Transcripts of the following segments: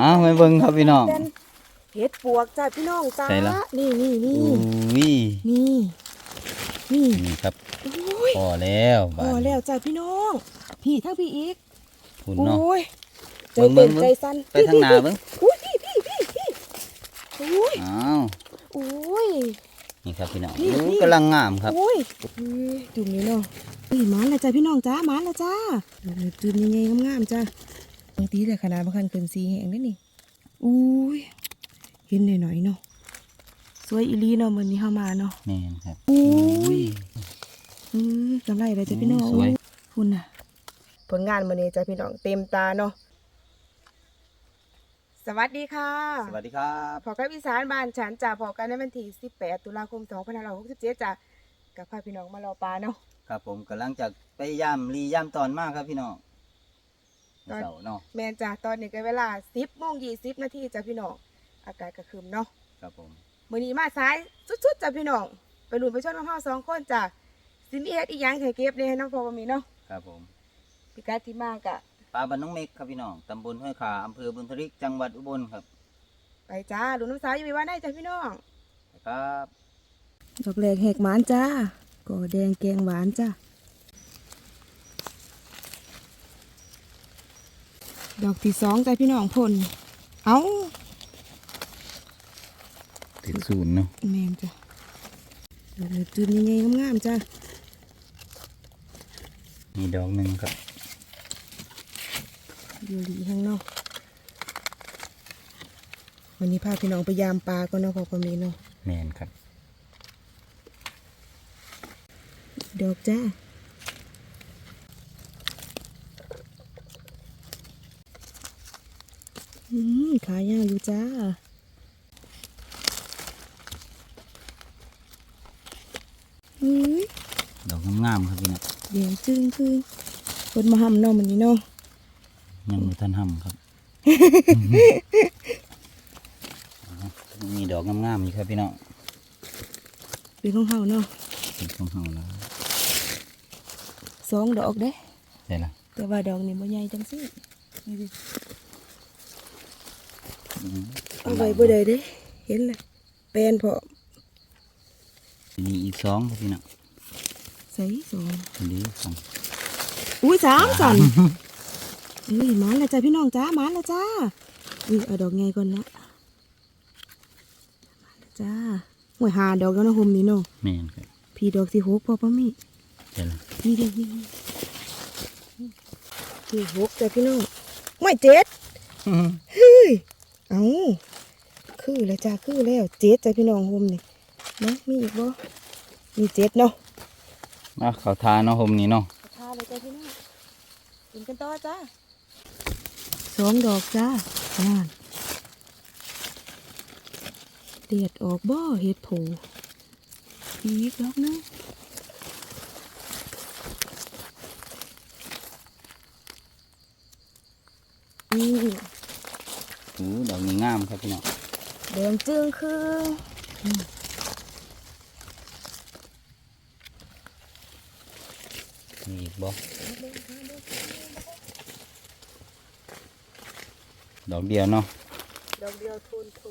อ้าวไปเบิ่งครับพี่น้อง เป็นเห็ดปวกจ้าพี่น้องจ้าใส่ละ นี่นี่นี่ อุ้ยนี่นี่นี่ครับโอ้ยพอแล้วพบาอดแล้วจ้าพี่น้อง พี่ทั้งพี่อีกคุณโอเนาะ้ยใจเบิ่เต้งนเบิ่งใจสั่นไปทางหน้าเบิ่ง อุ้ยพี่พี่พี่พี่โอ้ยอ้าวโอ้ย นี่ครับพี่น้องนี่อู้นี่กำลังงามครับโอ้ยอุ้ยจุ่มนี้เนาะนี่หมาแล้วจ้าพี่น้องจ้าหมาแล้วจ้าจุ่มยังไงงามๆจ้า บางทีแต่ขนาดบางคันเกินสีแห้งได้นี่อุ้ยเห็นหน่อยๆเนาะสวยอีหลีเนาะมื้อนี้เฮามาเนาะแม่นครับอุ้อุ้ยยอืมกำไรเลยจ้ะพี่น้องสวยคุณน่ะ ผลงานมื้อนี้จ้ะพี่น้องเต็มตาเนาะสวัสดีค่ะ สวัสดีครับพอกับอีสานบ้านฉันจ้ะพอกันในวันที่ 18 ตุลาคม 2567จ้ะกับพาพี่น้องมารอปลาเนาะครับผมกำลังจะไปย่ำรีย่ำตอนมากครับพี่น้อง ตอนเสาร์เนาะแม่นจ้ะตอนนี้ก็เวลา10โมง20นาทีจ้ะพี่น้องอากาศก็ครึมเนาะครับผมมื้อนี้มาสายสุดๆจ้ะพี่น้องไปลุ้นไปชมน้ำเฮาสองคนจ้ะสิมีเฮ็ดอีหยังให้เก็บนี่ให้น้องพอบ่มีเนาะครับผมพิกัดที่มากะปลาบ้านน้องเมกครับพี่น้องตำบลห้วยขาอำเภอบุญทริกจังหวัดอุบลครับ ไปจ้าลุ้นน้ำสาวอยู่มีว่าได้จ้ะพี่น้องครับดอกแรกแหกหมานจ้าก่อแดงแกงหวานจ้า ดอกที่สองจ้าพี่น้องพลเอาติดศูนย์เนาะแมนจ้ะเดี๋ยวจุดยังไงงามๆจ้ามีดอกหนึ่งครับอยู่ดีข้างนอกวันนี้พาพี่น้องไปยามปลาก็เนาะพอประมีเนาะแมนครับ ดอกจ้าอืมขายาวอยู่ จ้าอุ้ยดอกงามๆครับพี่น้องเดียงจึงคือคนมาหำเนาะมันนี้เนาะยังมือท่านห้ำครับมีดอกงามๆอยู่ครับพี่น้องเป็นของเฮาเนาะเป็นของเฮาแล้วสองดอกเด้ใช่ละแต่ว่าดอกนี้บ่ใหญ่จังสินี่ดิอืม เอาไว้บ่ได้เด้เห็นเลยแปลนพอมีอีกสองครับพี่น้องใส่สองอันนี้สองอุ้ยสามสันอุ้ยหมานแล้วจ้าพี่น้องจ้าหมานแล้วจ้าอุ้ยเอาดอกไงก่อนนะหมานแล้วจ้าหวยหาดอกแล้วนะโฮมนี่เนาะแม่นครับพี่ดอกที่หกพอปะมี่ใช่ละนี่เดียวนี่ที่หกจ้าพี่น้องไม่เจ็ดเฮ้ย เอาคือแล้วจ้าคือแล้วเจ็ดจ้าพี่น้องโฮมนี่นะมีอีกบ่มีเจ็ดเนาะมาเขาทาเนาะผมนี่เนาะทาเลยจ้าพี่น้องกินกันต่อจ้าสองดอกจ้าน่านเดียดออกบ่เห็ดโผอีกดอกหนึงนี่อู้ หูดอกนี้งามครับพี่น้องแดงจึงคือมีอีกบ่ดอกเดียวเนาะดอกเดียวทูนทู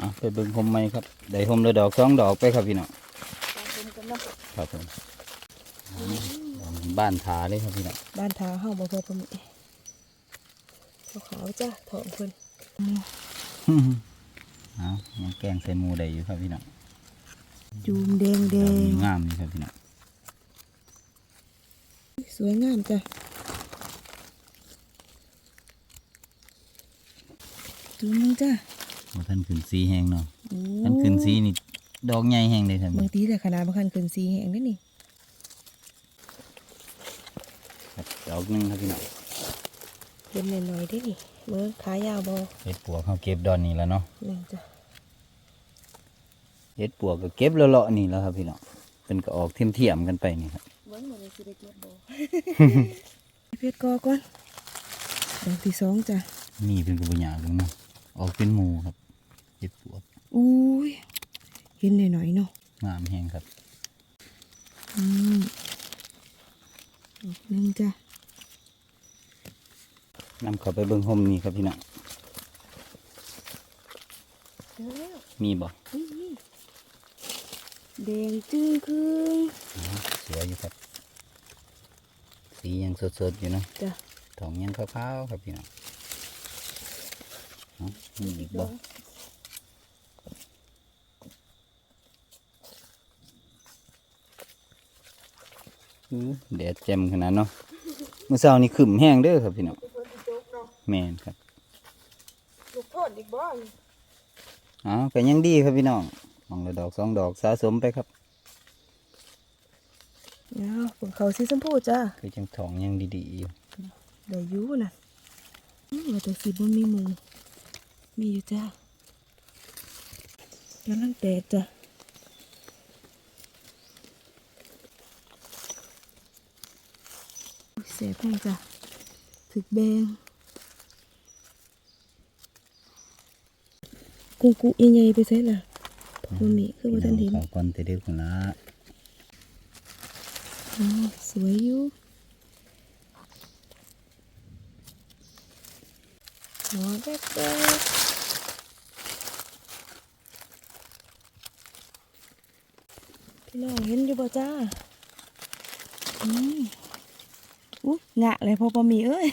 อะไปเบิ่งผมไหมครับได้ผมเละดอกสองดอกไปครับพี่น้องครับผมบ้านทาเลยครับพี่น้องบ้านทาเฮาบ่พอพอมีขาวๆจ้าถอนเพิ่น เอายังแกงใส่หมูได้อยู่ครับพี่น้องจูมแดงแดดอกงนี้งามนี่ครับพี่น้องสวยงามจ้ะจูมนึงจ้ะบ่ท่านขึ้นสีแห้งเนาะโอ้ท่านขึ้นสีนี่ดอกใหญ่แห้งเลยครับบางทีแต่ขนาดบางคันขึ้นสีแห้งได้นี่ครับดอกหนึงครับพี่น้อง เป็นหน่อยๆได้นี่เมื่อขายาวบ่เห็ดปวกเขาเก็บดอนนี่แล้วเนาะนี่จ้ะเห็ดปวกก็เก็บเลาะๆนี่แล้วครับพี่น้องเป็นก็ออกเทียมๆกันไปนี่ครับเบิ่งมื้อนี้สิได้เก็บบ่ เพชรกอก่อนดอกที่สองจ้ะนี่เป็นกระบุญยากเลยเนาะออกเป็นหมูครับเห็ดปวกอุ้ยเห็นหน่อยๆเนาะงามแห้งครับอืมดอกหนึงจ้ะ นำเข้าไปเบิ่งห่มนี่ครับพี่น้องเจอแล้วมีบ่นี่นี่แดงจึ้งครึ่งอ๋อสวยอยู่ครับ สียังสดๆอยู่เนาะจ้ะทองยังขาวๆครับพี่น้องเนาะมีอีกบ่อื้อแดดแจ่มขนาดเนาะเมื่อเช้านี้ขึ้นแห้งเด้อครับพี่น้อง แม่นครับลูกโทษอีกบ่อ๋อก็ยังดีครับพี่น้องมองละดอกสองดอกสะสมไปครับเนี่ยผงเขาสีชมพูจ้าคือจังทองยังดีๆอยู่ได้อยู่น่ะอืมว่าแต่สิบ่มีหมูมีอยู่จ้ากำลังแตกจ้ะอุ๊ยเสียแพงจ้ะถึกแบง กุกุใหญ่ๆไปใส่ล่ะบ่มีคือบ่ทันเห็นเขาก่อนแต่เด็กคนละอ๋อสวยอยู่หัวแบ๊กๆพี่น้องเห็นอยู่บ่จ้าอืมอุ๊ยงะเลยพอปะหมีเอ้ย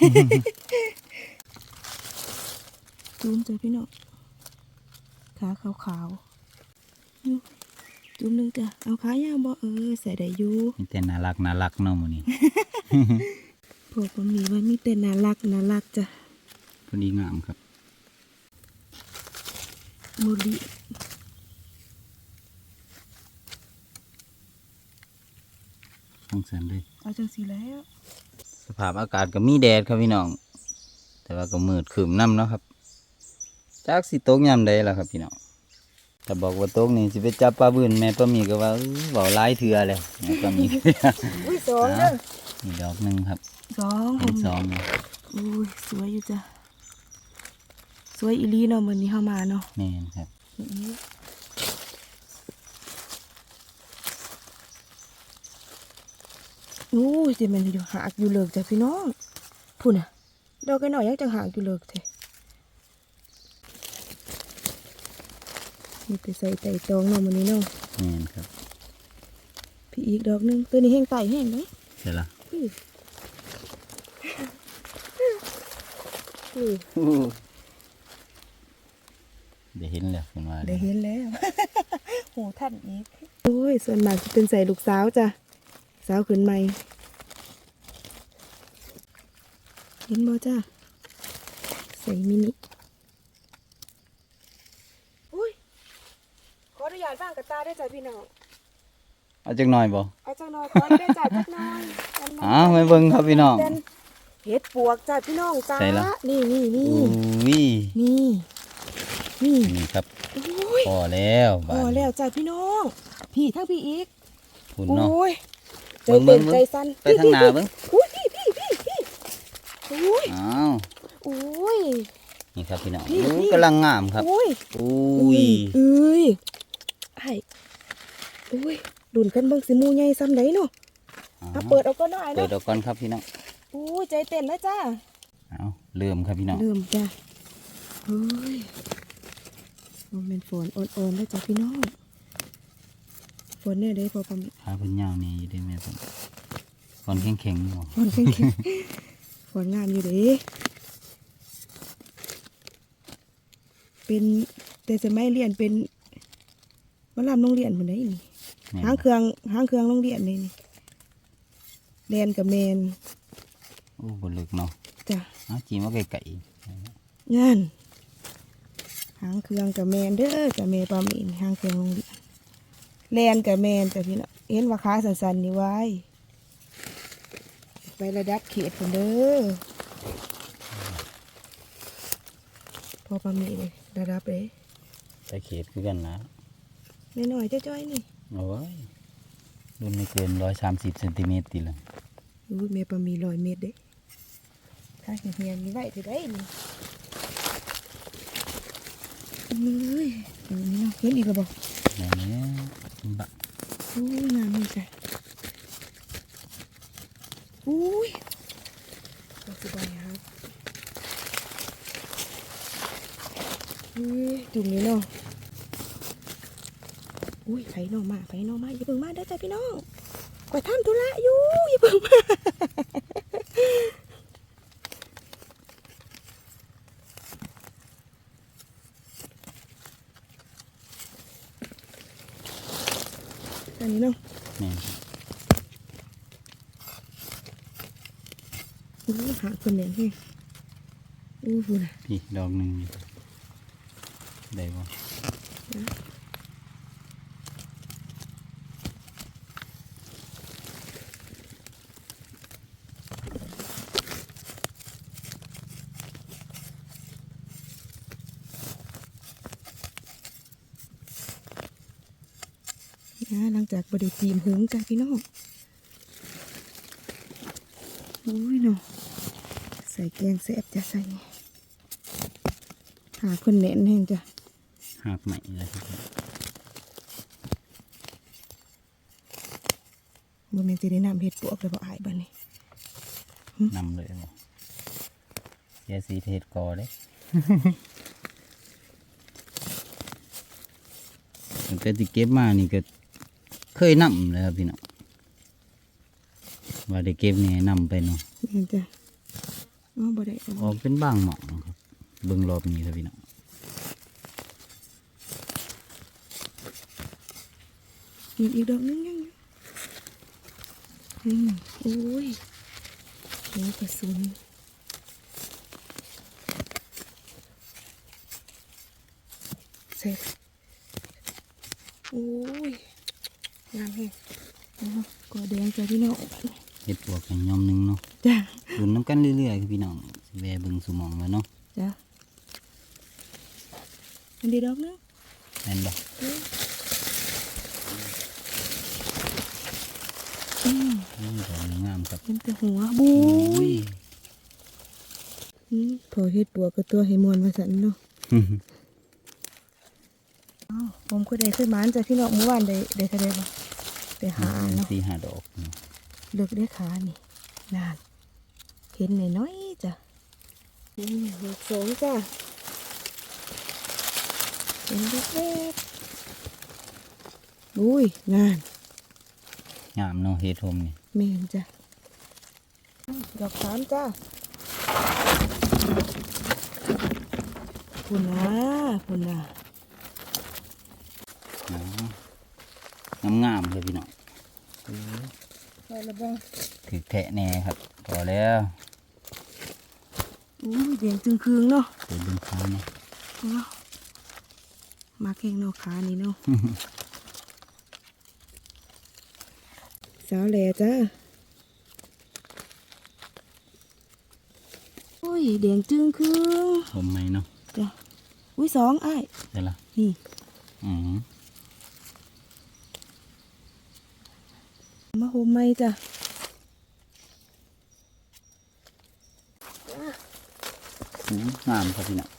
จูมจ้ะพี่น้อง ขาขาวๆอยู่จูมหนึงจ้ะเอาขายาวบ่เออใส่ได้อยู่มีแต่น่ารักน่ารักเนาะหมื้นี้พวกมันมีว่ามีแต่น่ารักน่ารักจ้ะพอดีงามครับมูลิทั้งเสนเลยเอาจังสีแล้ว สภาพอากาศก็มีแดดครับพี่น้อง แต่ว่าก็มืดครึมน้ำเนาะครับ จากสิตกยามใดล่ะครับพี่น้องถ้าบอกว่าตกนี่สิไปจับปลาบืนแม่ป้ามีก็ว่าเอ้ยเว้าหลายเทื่อเลยแม่ป้ามีอุ้ยสองเด้อมีดอกหนึงครับสองผเป็นมสองนะอุ้ยสวยอยู่จ้ะสวยอีหลีเนาะวันนี้เข้ามาเนาะแม่นครับนี่โอ้ยสิแมันอยู่หากอยู่เลิกจ้ะพี่น้องพูดน่ะดอกกันหน่อยยังจังหากอยู่เลิกแท้ มีแต่ใส่ไต่ตองเนาะวันนี้เนาะแม่นครับพี่อีกดอกหนึงตัวนี้แห้งไต่แห้งไหมใช่ละนี่นี่เดี๋ยวเห็นแล้วเป็นว่าได้เห็นแล้วโหท่านอีกโอ้ยส่วนมากจะเป็นใส่ลูกสาวจ้ะสาวขึ้นใหม่เห็นบ่จ้ะใส่มินิอุ้ย ขออนุญาตบ้างกับตาได้จ้ะพี่น้องเอาจักหน่อยบ่เอาจังหน่อยขอได้จ้ะจักหน่อยจักหน่ยอ้าวไม่เบิ่งครับพี่น้องเด่นเห็ดปวกจ้ะพี่น้องจ้าใส่ละนี่นี่นี่อุ้ยนี่นี่นี่ครับโอ้ยพอแล้วพบาอดแล้วจ้ะพี่น้อง พี่ทั้งพี่อีกคุณโอเนาะ้ยใจเบิ่งเต้นเบิ่งใจสั่นไปทางหน้าเบิ่งอุ้ยพี่พี่พี่พี่อุ้ยอ้าวอุ้ยนี่ครับพี่น้องนี่อู้นี่กำลังงามครับอุ้ยอุ้ยเอ้ย ไอ้อุ้ยดุนกันเบิ่งสิหมูใหญ่ซ้ำไดเนาะอ๋อเอาเปิดเอาก็ได้เปิดเนาะออกก่อนครับพี่น้องอุ้ยใจเต้นแล้วจ้าเอาเริ่มครับพี่น้องเริ่มจ้ะเฮ้ยมันเป็นฝนอ่อนๆแล้วจ้ะพี่น้องฝนเนี่ยได้พอประมาณขาเพิ่นยาวนี่อยู่ได้แม่ผมก่อนแข็งๆบ่ฝนแข็งๆฝนงามอยู่เด้เป็นแต่สมัยเรียนเป็น มาลำโรงเรียนเหมือนได้นี่แม่นหางเครื่องหางเครื่องโรงเรียนนี่นี่เรียนกับแมนโอ้บ่ลึกเนาะจ้ะเอาจีมาไกลงานหางเครื่องกับแมนเด้อกับแม่ปามีนี่หางเครื่องโรงเรียนเรียนกับแมนจ้ะพี่น้องเห็นว่าขาสันๆนี่ไว้ไประดับเขตคนเด้อพอปามีเลยระดับเลยๆแต่เขตคือกันนะ น้อยๆจ้อยๆนี่โอ้ยรุ่นไม่เกิน130เซนติเมตรติละอู้ยแม่ปามีร้อยเมตรเด้ถ้าเฮียนๆนี่ไว้ถือได้นี่เอ้ยเอานี่เนาะเห็นอีกแล้วบอกแม่นี้บะอุ้ยงามนี่จ้ะอุ้ยเราสบายครับอุ้ยจุ่มนี้เนาะ อุ้ยไผน้องมาไผน้องมาอย่าเพิ่งมาเด้อจ้าพี่น้องก่อยทำธุระอยู่อย่าเพิ่งมาอันนี้เนาะแม่นครับอู้หาคนแหน่งให้อู้หูน่ะพี่ดอกหนึ่งได้บ่ นะหลังจากบไดิจีมหึงจ้ะพี่น้องอุ้ยเนาะใส่แกงแซ่บจะใส่หาคนแหน่นแห้งจ้ะหักใหม่เลยครับบ่แม่นสิได้นำเห็ดปวกเลยบ่อายบัดนี้นำเลยบ่ยาสีเทศกอเด้ตั้งแต่ที่เก็บมานี่ก็เค ยนำเลยครับพี่น้องว่าได้เก็บนี่นำไปเนาะแม่นจ้ะอ๋อบ่ได้เอาออกเป็นบางหม่องครับเบิ่งรอบนี้ครับพี่น้องมีอีกดอกนึงยังอยู่อืมโอ้ยหัวกระสุนเสร็จโอ้ย งามแฮงอ๋อกอแดงจ้ะพี่น้องเฮ็ดปวกกันยอมหนึงเนาะจ้ะดุนน้ำกันเรื่อยๆครับพี่น้องสิแวะเบิ่งสุหมองแล้วเนาะจ้ะอันดีดอกนึงแม่นบ่อืมอืมดอกนี้งามครับเป็นแต่หัวบูโอ้ยยอืมพอเฮ็ดปัวกับตัวให้มวนมาสันเนาะอ้าว ผมก็ได้ขึ้นมานจ้ะพี่น้องเมื่อวานได้ได้คะแนนบ่ได้หาเนาะสี่ห้าดอกเนาะเลือกได้ขานี่นานเห็นหน่อยน้อยๆจ้ะอืมหกสองจ้ะเห็นเล็กๆอุ้ยงานงามเนาะเฮ็ดทมนี่แม่นจ้ะดอกสามจ้ะคุณนะคุณนะ งามงามๆเลยพี่น้องพอแล้วบ้างถือแทะแน่ครับพอแล้วอู้ยเดียงจึงคืงเนาะเดี๋ยวเบิ่งค้าเนาะเนาะมาแข่งเนาะขานี่เนาะสาวแหล่จ้าโอ้ยเดียงจึงคืงผมไหมเนาะจ้ะอุ้ยสองอ้ายได้ละนี่อืม มาโฮมไหมจ้ะอืมงามครับพี่น้อง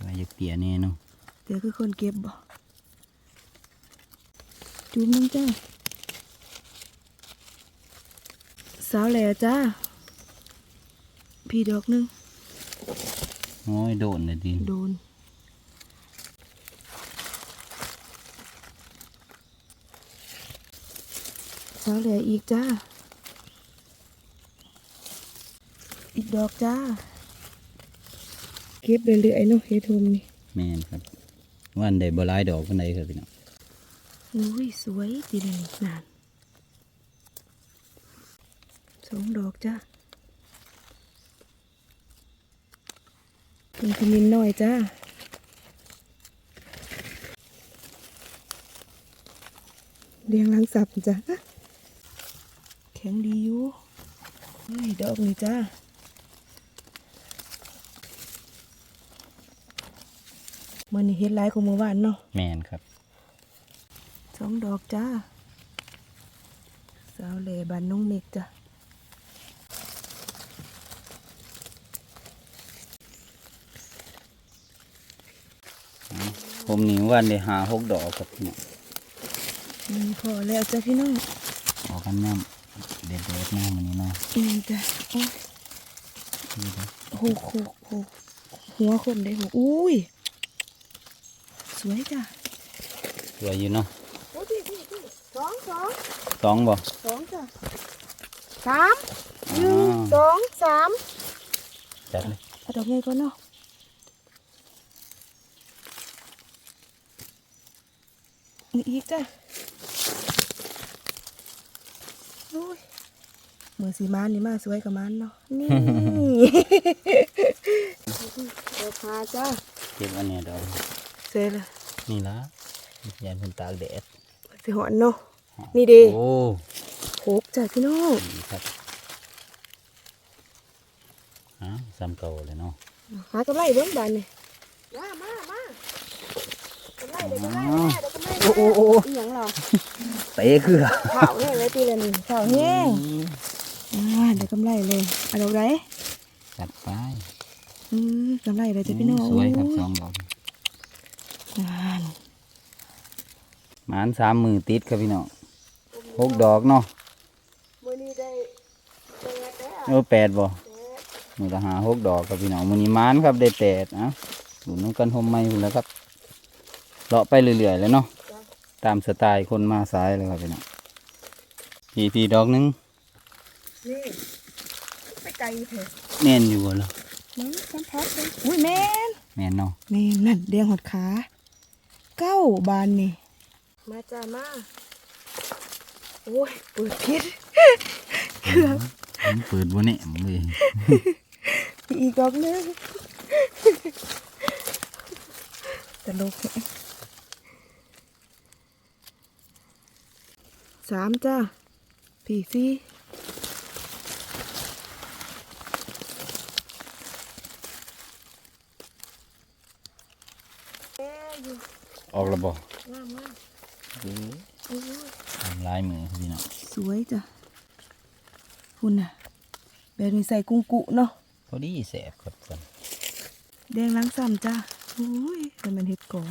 ไว้อยากเตียแน่เนาะเดี๋ยวคือคนเก็บบ่จุ่มนึงจ้าสาวแหล่จ้า พี่ดอกหนึงโอ้ยโดนเลยดิโดนาวแหล่อีกจ้า อีกดอกจ้า เก็บเรื่อยๆเนาะเฮ็ดทมนี่แม่นครับวันใดบ่หลายดอกปานใดครับพี่น้องอุ้ยสวยดีเลยนานสองดอกจ้าเป็นขมิ้นหน่อยจ้าเรียงหลังสับจ้าแข็งดีอยู่เฮ้ยดอกนี่จ้ามันนี่เฮ็ดหลายของเมื่อวานเนาะแม่นครับสองดอกจ้าสาวเหล่บานน้องเมกจ้ะผมนี่วันได้หาหกดอกครับพี่น้องอืมพอแล้วจ้ะพี่น้องออกกันน้ำ เด็ดๆน้ำมันนี้เนาะอืมจ้ะโอ้ยนี่เด้อโหโหโหหัวคนได้หัวอุ้ย สวยจ้ะสวยอยู่เนาะโอ้พี่พี่พี่สองสองสองบ่สองจ้ะสามหอ๋นึ่งอสองสามจัดเลยเอาดอกใหญ่ก่อนเนาะนี่อีกจ้ะโอ้ย มือสีมานนี่มาสวยกับมันเนาะ นี่ เดี๋ยวพาจ้าเก็บอันเนี้ยดอกเสร็จละนี่ละยานเพิ่นตากแดดสิหอนเนาะ นี่เด้โอ้โหกจ้ะพี่น้องดีครับฮะซ้ำเก่าเลยเนาะหากำไรเบิ้งบานนี่มามามากำไรเดี๋ยวกำไรแม่เดี๋ยวกำไรแม่โอ้โอ้โอ้อีหยังหรอเตะคือข่าวเนี่ยไว้ตีละนี่ข่าวแห้ง อ่าเดี๋ยวกำไรเลยเอาดอกไรจัดไปอืมกำไรเลยจ้ะพี่น้องสวยครับสองดอกอ่านหมานสามมือติดครับพี่น้องหกดอกเนาะมื้อนี้ได้แปดแล้วเออแปดบ่มือละหาหกดอกครับพี่น้องมือนี้หมานครับได้แปดอะดูน้องกันหมไม่หุ่นแล้วครับเลาะไปเรื่อยๆเลยเนาะตามสไตล์คนมาซ้ายเลยครับพี่น้องพี่พี่ดอกหนึง นี่ไปไกลเถอะแน่นอยู่บ่ล่ะมั้งสัมผัสเลยอุ้ยแม่นแม่นเนาะแม่นนั่นเดียงหดขาเก้าบานนี่ มาจ้ามาโอ้ยเปิดพิษผมเปิดบ่เนี่ยเลย อีกดอกหนึงตลกเนี่ยสามจ้าผีสี่ ออกแล้วบ่งามมากทำลายมือครับพี่น้องสวยจ้ะคุณน่ะ แบบนี้ใส่กุ้งกุเนาะพอดีแสบครับสันแดงล้างซ้ำจ้าอุ้ยเป็นมันเห็ดก่อ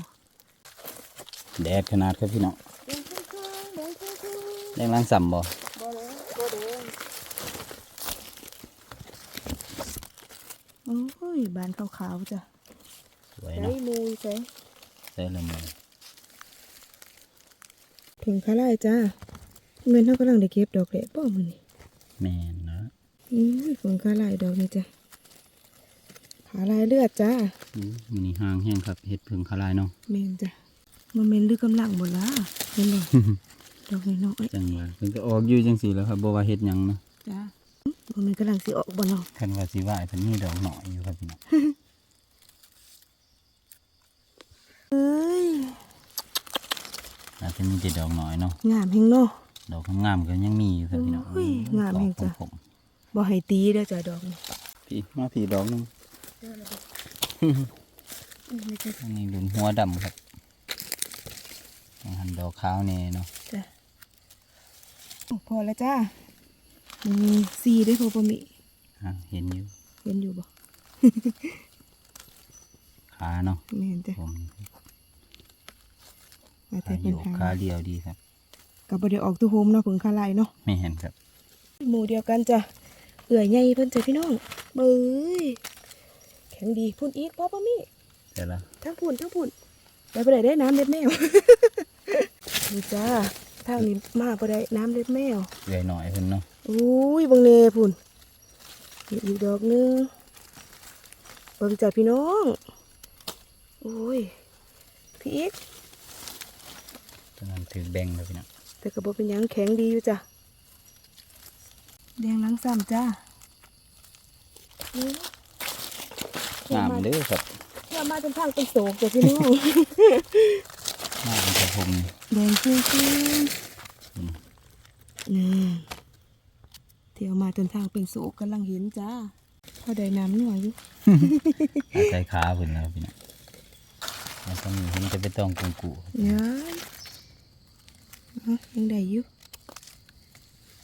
แดดขนาดครับพี่น้องแดงครึ่งๆแดงครึ่งแดงล้างสัมบ่ๆบ่แล้วบ่แดงโอ้ยบานขาวๆจ้ะสวยใส่เนาะมูยใส่ใส่เลยมือถึงข้าไล่จ้าเมนเท่ากำลังได้เก็บดอกแหละป้อมันนี่แม่นนะอุ้ยถึงข้าไล่ดอกนี่จ้ะขาลายเลือดจ้าอืมมันนี่ห่างแห้งครับเห็ดพึ่งคาลายเนาะเมนจ้ะมันเมนลึกกำลังหมดละเห็นบ่ดอกน้อยจังว่าเพิ่นก็ออกอยู่จังซี่แหล้วครับบ่ว่าเฮ็ดหยังเนาะๆจ้ามันมันกำลังสิออกบ่เนาะคันว่าสิว่าเพิ่นมีดอกหน่อยอยู่ครับพี่น้อง เอ้ย อา จจะมีแต่ดอกหน่อยเนาะงามแฮงเนาะดอกงามๆก็ยังมีอยู่ครับพี่น้องโอ้ยงามแฮงจ้ะดอกผมบ่ให้ตีเด้อจ้ะดอกนี่ๆพี่มาพี่ดอกหนึงอืมไม่ใช่อันนี้หลุนหัวดำครับหันดอกขาวนี่เนาะจ้ะโอ้พอแล้วจ้ามีสีด้วยพอปะมิอะเห็นอยู่ เห็นอยู่บ่ขาเนาะไม่เห็นจ้ะ ผมมาขาแต่อเป็นยู่ทางขาเดียวดีครับกับบ่ได้ออกตัวโฮมเนาะผึ่งคาลายเนาะไม่เห็นครับ หมู่เดียวกันจ้ะเอื่อยใหญ่เพิ่นจ้ะพี่น้องเบ้ยแข็งดีพุ่นอีกพอปะมิแต่ละทั้งพุ่นทั้งพุ่นไปบ่ได้ได้น้ำเล็ดแมวนี่จ้าทางนี้มาบ่ได้น้ำเล็ดแมวเอื่อยหน่อยเพิ่นเนาะอุ้ยเบังเน่พุ่นนี่อีกดอกหนึงเบิ่งจ้ะพี่น้องโอ้ยพี่อีก ตอนนั้นถือแบ่งครับพี่น้องแต่กระบอกเป็นหยังแข็งดีอยู่จ้ะแดงหล้างซ้ำจ้านี่งามเด้อครับเที่ยวมาจนทางเป็นโศกจ้ะพี่น้องงามครับผมนี่แดงขึ้นขึ้นอืมนี่เที่ยวมาจนทางเป็นโศกกำลังเห็นจ้าพอได้น้ำหน่อยอยู่อาศัยขาเพิ่นแล้วพี่น้องแล้วก็มีเห็นจะไปต้องกุงกูครับเนี่ยอะ ยังได้อยู่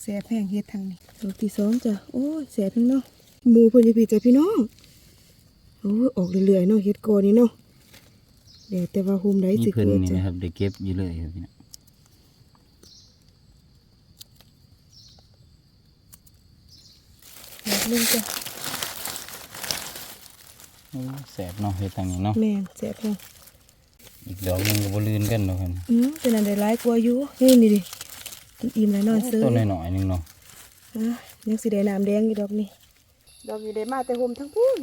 แสบแห้งเฮ็ดทางนี้ดอกที่สองจ้ะโอ้ยแสบทั้งเนาะหมูเพิ่นจะพี่จ้ะพี่น้องโอ้ยออกเรื่อยๆเนาะเฮ็ดกอนี่เนาะเดี๋ยวแต่ว่าโฮมได้นี่สิเพิ่นเกิดนี่จ้ะนะครับได้เก็บอยู่เลยครับพี่น้องดอกหนึงจ้ะโอ้แสบเนาะเฮ็ดทางนี้เนาะแม่นแสบแห้ง อีกดอกหนึงก็บ่ลื่นกันเนาะครับอืมเป็นอันใดร้ายกลัวอยู่นี่นี่ดิกินอิ่มแล้วนอนซื้อตัวน้อยๆหนึงเนาะอะยังสีแดงน้ำแดงอยู่ดอกนี่ดอกอยู่ได้มาแต่ห่มทั้งพูน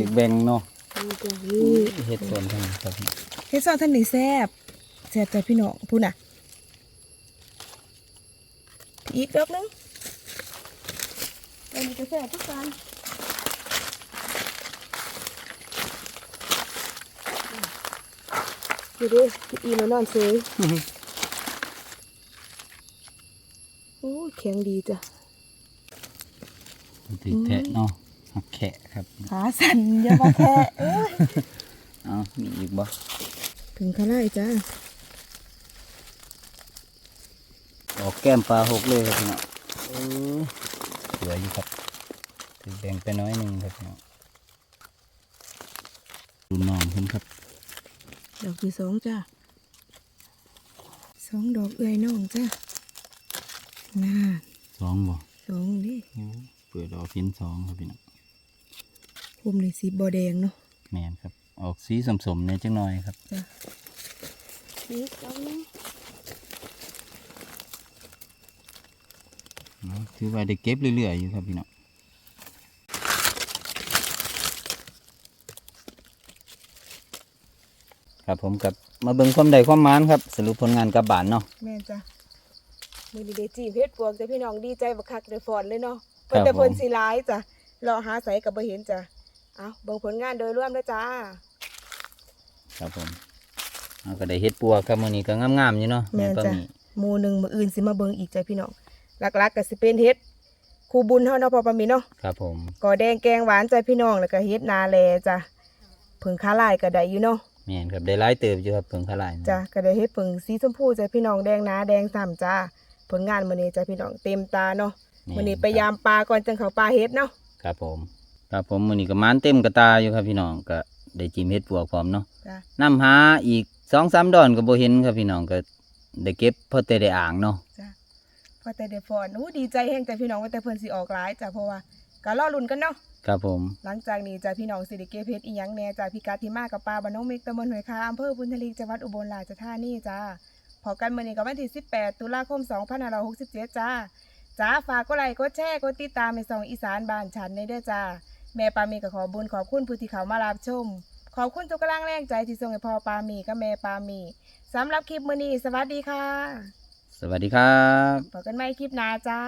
ถึกแบ่งเนาะนี่จ้ะนี่เฮ็ดส่วนทั้งครับเฮ็ดซอนท่านนี่แซ่บแซ่บจ้ะพี่น้องพูดน่ะอีกดอกหนึงอันนี้ก็แซ่บทุกการ ดูดิพี่อีมานอนเซยโอ้ยแข็งดีจ้ะติดแทะเนาะหักแขะครับขาสั่นอย่ามาแทะเอ้ยเอามีอีกบ่ถึงขาไล่จ้าออกแก้มปลาหกเลยครับพี่น้องเออสวยอยู่ครับถึกแบ่งไปน้อยหนึงครับพี่น้องดูน้องเพิ่นครับ ดอกที่สองจ้าสองดอกเอื้อยน้องจ้าน่าสองบ่สองดิโอ้เปิดออกพินสองครับพี่น้องคุมในสีบอแดงเนาะแมนครับ ออกสีสมๆเนี่ยจังหน่อยครับจ้านี่ดอกนึงเนาะถือว่าได้เก็บเรื่อยๆอยู่ครับพี่น้อง ครับผมกับมาเบิ่งความใดความหมานครับ สรุปผลงานกลับบ้านเนาะแม่นจ้ามือดีเดจีเพชรปวกจ้ะพี่น้องดีใจบักคักเดฟอนเลยเนาะครับเพิ่นแต่เพิ่นผมสีร้ายจ้ะรอหาใส่กับบ่เห็นจ้ะเอาเบิ่งผลงานโดยรวมแล้วจ้า ครับผมเอาก็ได้เฮ็ดปัวครับมื้อนี้ก็งามๆอยู่เนาะแม่นก็จ้ะมีหมู่หนึ่งมืออื่นสิมาเบิ่งอีกจ้ะพี่น้องหลักๆก็สิเป็นเฮ็ดครูบุญเฮาเนาะพอปามีเนาะครับผมกอแดงแกงหวานจ้ะพี่น้องแล้วก็เฮ็ดนาแลจ้ะผึ่งค้าลายก็ได้อยู่เนาะแม่นครับได้หลายเติบอยู่ครับเพิ่งขลายจ้ะก็ได้เฮ็ดผึ่งสีชมพูจ้ะพี่น้องแดงนาแดงซ้ำจ้าผลงานมื้อนี้จ้ะพี่น้องเต็มตาเนาะมื้อนี้ไปยามปลาก่อนจังเข้าปลาเฮ็ดเนาะครับผมครับผมมื้อนี้ก็หมานเต็มกระตาอยู่ครับพี่น้องก็ได้จิ้มเฮ็ดปัวพร้อมเนาะจ้ะนำหาอีกสองสามดอนก็บ่เห็นครับพี่น้องก็ได้เก็บพอแต่ได้อ่างเนาะจ้ะพอแต่เดฟอนอู้ดีใจแฮงจ้ะพี่น้องว่าแต่เพิ่นสิออกหลายจ้ะเพราะว่า ก็รอลุ้นกันเนาะครับผม หลังจากนี้จ้ะพี่น้องสิได้เก็บเฮ็ดอีหยังแหน่จ้ะพิกัดที่มากับปลาบ้านน้องเมกตำบลห้วยคาอำเภอบุญทลีจังหวัดอุบลราชธานีจ้าพอกันมื้อนี้ก็วันที่ 18 ตุลาคม 2567 จ้าจ้าฝากกดไลค์กดแชร์กดติดตามในช่องอีสานบ้านฉันในเด้อจ้า แม่ปามีก็ขอบุญขอบคุณผู้ที่เขามารับชม ขอบคุณทุกกำลังแรงใจที่ส่งให้พ่อปามีกับแม่ปามีสำหรับคลิปมื้อนี้สวัสดีค่ะ สวัสดีครับ พบกันใหม่คลิปหน้าจ้า